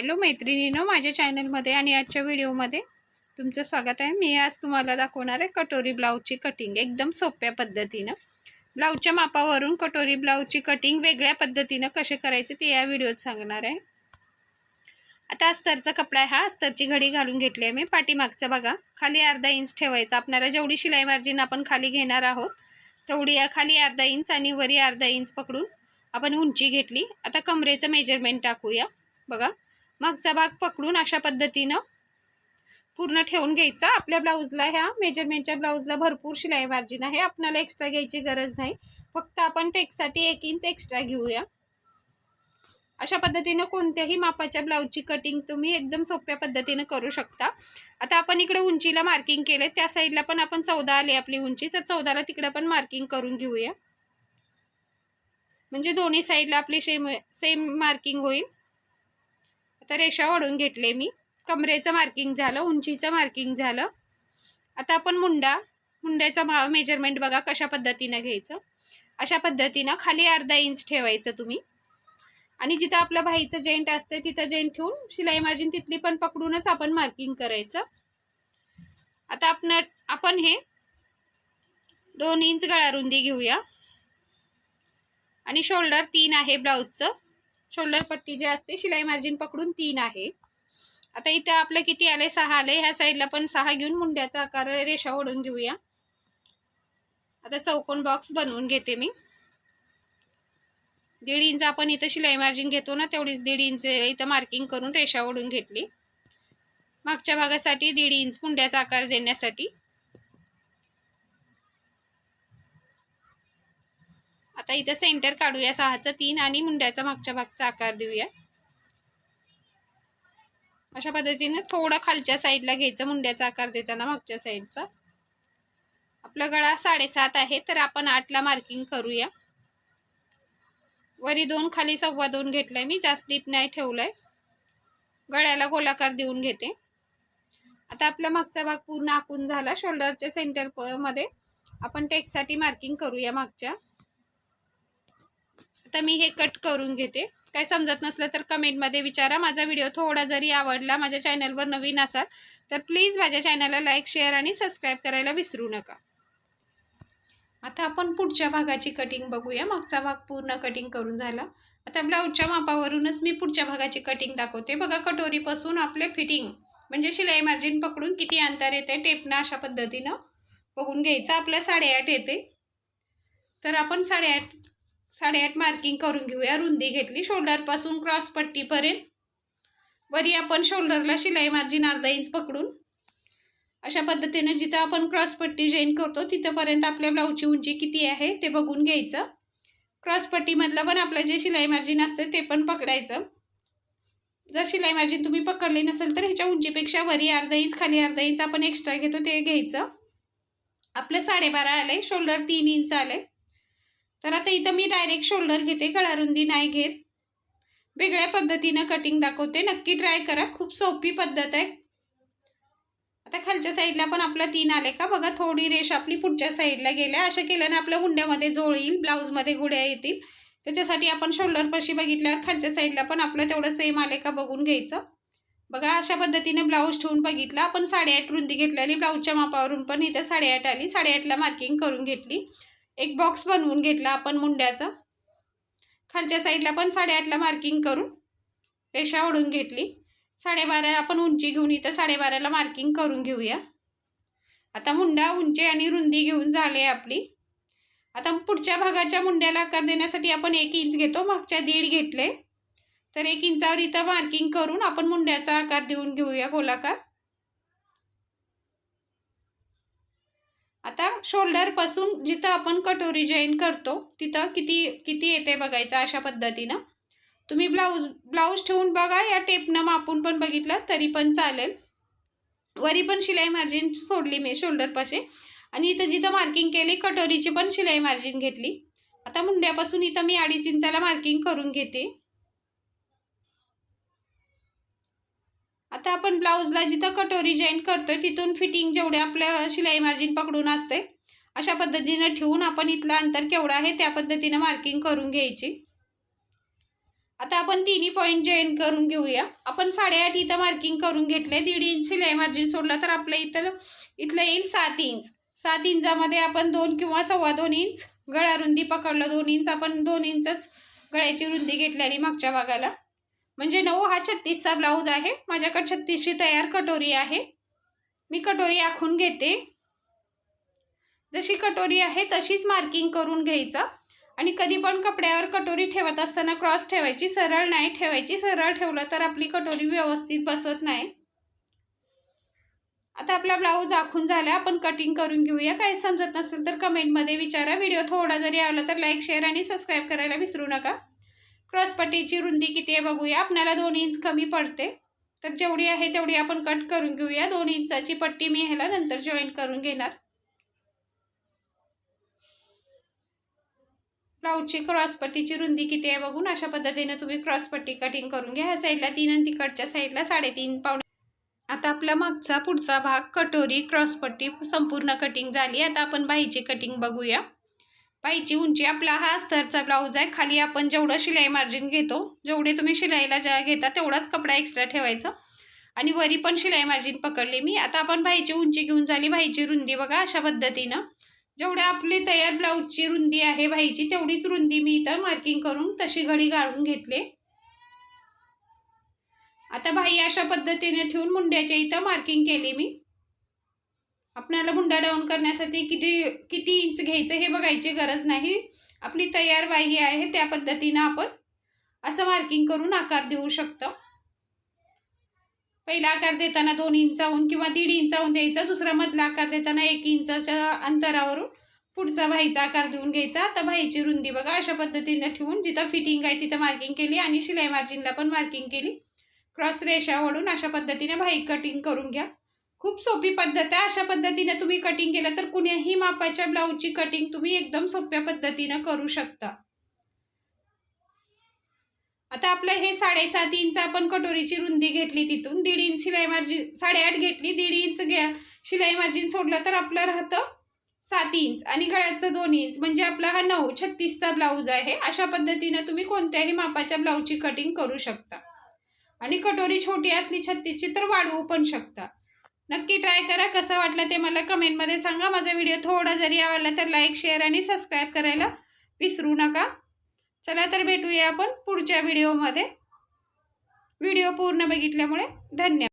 Hello मैत्रिणीनं माझ्या चॅनलमध्ये आणि आजच्या व्हिडिओमध्ये तुमचं स्वागत आहे. मी आज तुम्हाला दाखवणार आहे कटोरी ब्लाऊजची कटिंग एकदम सोप्या पद्धतीनं. ब्लाऊजच्या मापावरून कटोरी ब्लाऊजची कटिंग वेगळ्या पद्धतीनं कसे करायचे ते या व्हिडिओत सांगणार आहे. आता अस्तरचा कपडा आहे हा. अस्तरची घडी घालून घेतली आहे मी. पाठीमागचा बघा खाली अर्धा इंच ठेवायचा. आपल्याला जेवढी शिलाई मार्जिन आपण खाली घेणार आहोत तेवढी खाली अर्धा इंच आणि वरी अर्धा इंच पकडून आपण उंची घेतली. आता कमरेचं मेजरमेंट टाकूया. बघा मागचा भाग पकडून अशा पद्धतीनं पूर्ण ठेवून घ्यायचा. आपल्या ब्लाऊजला ह्या मेजरमेंटच्या ब्लाऊजला भरपूर शिलाई मार्जिन आहे. आपल्याला एक्स्ट्रा घ्यायची गरज नाही. फक्त आपण टेकसाठी एक इंच एक्स्ट्रा घेऊया. अशा पद्धतीनं कोणत्याही मापाच्या ब्लाऊजची कटिंग तुम्ही एकदम सोप्या पद्धतीनं करू शकता. आता आपण इकडे उंचीला मार्किंग केले त्या साईडला पण आपण चौदा आली आपली उंची. तर चौदाला तिकडे पण मार्किंग करून घेऊया. म्हणजे दोन्ही साईडला आपली सेम सेम मार्किंग होईल. तर रेषा ओढून घेतले मी. कमरेचं मार्किंग झालं उंचीचं मार्किंग झालं. आता आपण मुंडा मुंड्याचं मा मेजरमेंट बघा कशा पद्धतीनं घ्यायचं. अशा पद्धतीनं खाली अर्धा इंच ठेवायचं तुम्ही. आणि जिथं आपलं भाईचं जेंट असते तिथं जेंट ठेवून शिलाई मार्जिन तिथली पण पकडूनच आपण मार्किंग करायचं. आता आपण आपण हे दोन इंच गळा रुंदी घेऊया. आणि शोल्डर तीन आहे ब्लाऊजचं शोल्डर पट्टी जी असते शिलाई मार्जिन पकडून तीन आहे. आता इथं आपलं किती आले सहा आले ह्या साईडला पण सहा घेऊन मुंड्याचा आकार रेषा ओढून घेऊया. आता चौकोन बॉक्स बनवून घेते मी. दीड इंच आपण इथं शिलाई मार्जिन घेतो ना तेवढीच दीड इंच इथं मार्किंग करून रेषा ओढून घेतली. मागच्या भागासाठी दीड इंच मुंड्याचा आकार देण्यासाठी. आता इथं सेंटर काढूया सहाचं तीन आणि मुंड्याचा मागच्या भागचा आकार देऊया. अशा पद्धतीने थोडं खालच्या साईडला घ्यायचं मुंड्याचा आकार देताना मागच्या साईडचा आपला गळा साडेसात आहे तर आपण आठला मार्किंग करूया. वरी दोन खाली सव्वा दोन घेतलाय मी जास्त डीप नाही ठेवलंय. गळ्याला गोलाकार देऊन घेते. आता आपला मागचा भाग पूर्ण आखून झाला शोल्डरच्या सेंटरमध्ये. आपण टेकसाठी मार्किंग करूया मागच्या. आता मी हे कट करून घेते. काय समजत नसलं तर कमेंटमध्ये विचारा. माझा व्हिडिओ थोडा जरी आवडला माझ्या चॅनलवर नवीन असाल तर प्लीज माझ्या चॅनलला लाईक शेअर आणि सबस्क्राईब करायला विसरू नका. आता आपण पुढच्या भागाची कटिंग बघूया. मागचा भाग पूर्ण कटिंग करून झाला. आता ब्लाऊजच्या मापावरूनच मी पुढच्या भागाची कटिंग दाखवते. बघा कटोरीपासून आपले फिटिंग म्हणजे शिलाई मार्जिन पकडून किती अंतर येते टेपनं अशा पद्धतीनं बघून घ्यायचं. आपलं साडेआठ येते. तर आपण साडेआठ साडेआठ मार्किंग करून घेऊया. रुंदी घेतली. शोल्डरपासून क्रॉस पट्टीपर्यंत. वरी आपण शोल्डरला शिलाई मार्जिन अर्धा इंच पकडून. अशा पद्धतीने जिथं आपण क्रॉस पट्टी जॉईन करतो तिथंपर्यंत आपल्या ब्लाऊजची उंची किती आहे ते बघून घ्यायचं. क्रॉस पट्टीमधलं पण आपलं जे शिलाई मार्जिन असतं ते पण पकडायचं. जर शिलाई मार्जिन तुम्ही पकडले नसेल तर ह्याच्या उंचीपेक्षा वरी अर्धा इंच खाली अर्धा इंच आपण एक्स्ट्रा घेतो ते घ्यायचं. आपलं साडेबारा आले शोल्डर तीन इंच आले तर आता इथं मी डायरेक्ट शोल्डर घेते गळारुंदी नाही घेत. वेगळ्या पद्धतीनं कटिंग दाखवते. नक्की ट्राय करा. खूप सोपी पद्धत आहे. आता खालच्या साईडला पण आपलं तीन आले का? बघा थोडी रेष आपली पुढच्या साईडला गेल्या. अशा केल्याने आपल्या हुंड्यामध्ये जोळ येईल ब्लाऊजमध्ये गुड्या येतील. त्याच्यासाठी आपण शोल्डर पशी बघितल्यावर खालच्या साईडला पण आपलं तेवढं सेम आले का बघून घ्यायचं. बघा अशा पद्धतीने ब्लाऊज ठेवून बघितला. आपण साडेआठ रुंदी घेतलेली ब्लाऊजच्या मापावरून पण इथं साडेआठ आली. साडेआठला मार्किंग करून घेतली. एक बॉक्स बनवून घेतला आपण मुंड्याचा. खालच्या साईडला पण साडेआठला मार्किंग करून रेषा ओढून घेतली. साडेबारा आपण उंची घेऊन इथं साडेबाराला मार्किंग करून घेऊया. आता मुंडा उंची आणि रुंदी घेऊन झाले आपली. आता पुढच्या भागाच्या मुंड्याला आकार देण्यासाठी आपण एक इंच घेतो मागच्या दीड घेतले. तर एक इंचावर इथं मार्किंग करून आपण मुंड्याचा आकार देऊन घेऊया गोलाकार. आता शोल्डरपासून जिथं आपण कटोरी जॉईन करतो तिथं किती किती येते बघायचं अशा पद्धतीनं. तुम्ही ब्लाऊज ब्लाऊज ठेवून बघा या टेपनं मापून पण बघितलं तरी पण चालेल. वरी पण शिलाई मार्जिन सोडली मी शोल्डरपाशी आणि इथं जिथं मार्किंग केली कटोरीची पण शिलाई मार्जिन घेतली. आता मुंड्यापासून इथं मी अडीच इंचाला मार्किंग करून घेते. आता आपण ब्लाऊजला जिथं कटोरी जॉईन करतोय तिथून फिटिंग जेवढे आपल्या शिलाई मार्जिन पकडून असते अशा पद्धतीनं ठेवून आपण इथलं अंतर केवढं आहे त्या पद्धतीनं मार्किंग करून घ्यायची. आता आपण तिन्ही पॉईंट जॉईन करून घेऊया. आपण साडेआठ इथं मार्किंग करून घेतले दीड इंच सिलाई मार्जिन सोडलं तर आपलं इथं इथलं येईल सात इंच सात इंचामध्ये आपण दोन किंवा सव्वा दोन इंच गळा रुंदी पकडलं दोन इंच आपण दोन इंचच गळ्याची रुंदी घेतल्याने मागच्या भागाला. म्हणजे नऊ हा छत्तीसचा ब्लाऊज आहे. माझ्याकडे छत्तीसची तयार कटोरी आहे. मी कटोरी आखून घेते. जशी कटोरी आहे तशीच मार्किंग करून घ्यायचं. आणि कधी पण कपड्यावर कटोरी ठेवत असताना क्रॉस ठेवायची सरळ नाही ठेवायची सरळ ठेवलं तर आपली कटोरी व्यवस्थित बसत नाही. आता आपला ब्लाऊज आखून झाला. आपण कटिंग करून घेऊया. काही समजत नसेल तर कमेंटमध्ये विचारा. व्हिडिओ थोडा जरी आला तर लाईक शेअर आणि सबस्क्राईब करायला विसरू नका. क्रॉसपट्टीची रुंदी किती आहे बघूया. आपल्याला दोन इंच कमी पडते. तर जेवढी आहे तेवढी आपण कट करून घेऊया. दोन इंचाची पट्टी मी ह्याला नंतर जॉईन करून घेणार. ब्लाऊजची क्रॉसपट्टीची रुंदी किती आहे बघून अशा पद्धतीने तुम्ही क्रॉसपट्टी कटिंग करून घ्या. ह्या साईडला तीन आणि तिकडच्या साईडला साडेतीन पावणे आता आपला मागचा पुढचा भाग कटोरी क्रॉसपट्टी संपूर्ण कटिंग झाली. आता आपण बाईची कटिंग बघूया. पायची उंची. आपला हा अस्तरचा ब्लाऊज आहे. खाली आपण जेवढं शिलाई मार्जिन घेतो जेवढे तुम्ही शिलाईला ज्या घेता तेवढाच कपडा एक्स्ट्रा ठेवायचा. आणि वरी पण शिलाई मार्जिन पकडली मी. आता आपण भाईची उंची घेऊन झाली. भाईची रुंदी बघा अशा पद्धतीनं. जेवढ्या आपली तयार ब्लाऊजची रुंदी आहे भाईची तेवढीच रुंदी मी इथं मार्किंग करून तशी घडी गाळून घेतले. आता भाई अशा पद्धतीने ठेवून मुंड्याच्या इथं मार्किंग केली मी. आपल्याला हुंडा डाऊन करण्यासाठी किती किती इंच घ्यायचं हे बघायची गरज नाही. आपली तयार वाही आहे त्या पद्धतीनं आपण असं मार्किंग करून आकार देऊ शकतो. पहिला आकार देताना दोन इंचाहून किंवा दीड इंचाहून द्यायचा दुसरा मधला आकार देताना एक इंचाच्या अंतरावरून पुढचा भाईचा आकार देऊन घ्यायचा. आता भाईची रुंदी बघा अशा पद्धतीनं ठेवून जिथं फिटिंग आहे तिथं मार्किंग केली आणि शिलाई मार्जिनला पण मार्किंग केली. क्रॉस रेषा ओढून अशा पद्धतीने भाई कटिंग करून घ्या. खूप सोपी पद्धत आहे. अशा पद्धतीने तुम्ही कटिंग केलं तर कुण्याही मापाच्या ब्लाऊजची कटिंग तुम्ही एकदम सोप्या पद्धतीनं करू शकता. आता आपलं हे साडेसात इंच आपण कटोरीची रुंदी घेतली तिथून. दीड इंच शिलाई मार्जिन साडेआठ घेतली. दीड इंच घ्या. शिलाई मार्जिन सोडलं तर आपलं राहतं सात इंच आणि गळ्याचं दोन इंच म्हणजे आपला हा नऊ छत्तीसचा ब्लाऊज आहे. अशा पद्धतीनं तुम्ही कोणत्याही मापाच्या ब्लाऊजची कटिंग करू शकता. आणि कटोरी छोटी असली छत्तीसची तर वाढवू पण शकता. नक्की ट्राय करा. कसं वाटलं ते मला कमेंटमध्ये सांगा. माझा व्हिडिओ थोडा जरी आवडला तर लाईक शेअर आणि सबस्क्राईब करायला विसरू नका. चला तर भेटूया आपण पुढच्या व्हिडिओमध्ये. व्हिडिओ पूर्ण बघितल्यामुळे धन्यवाद.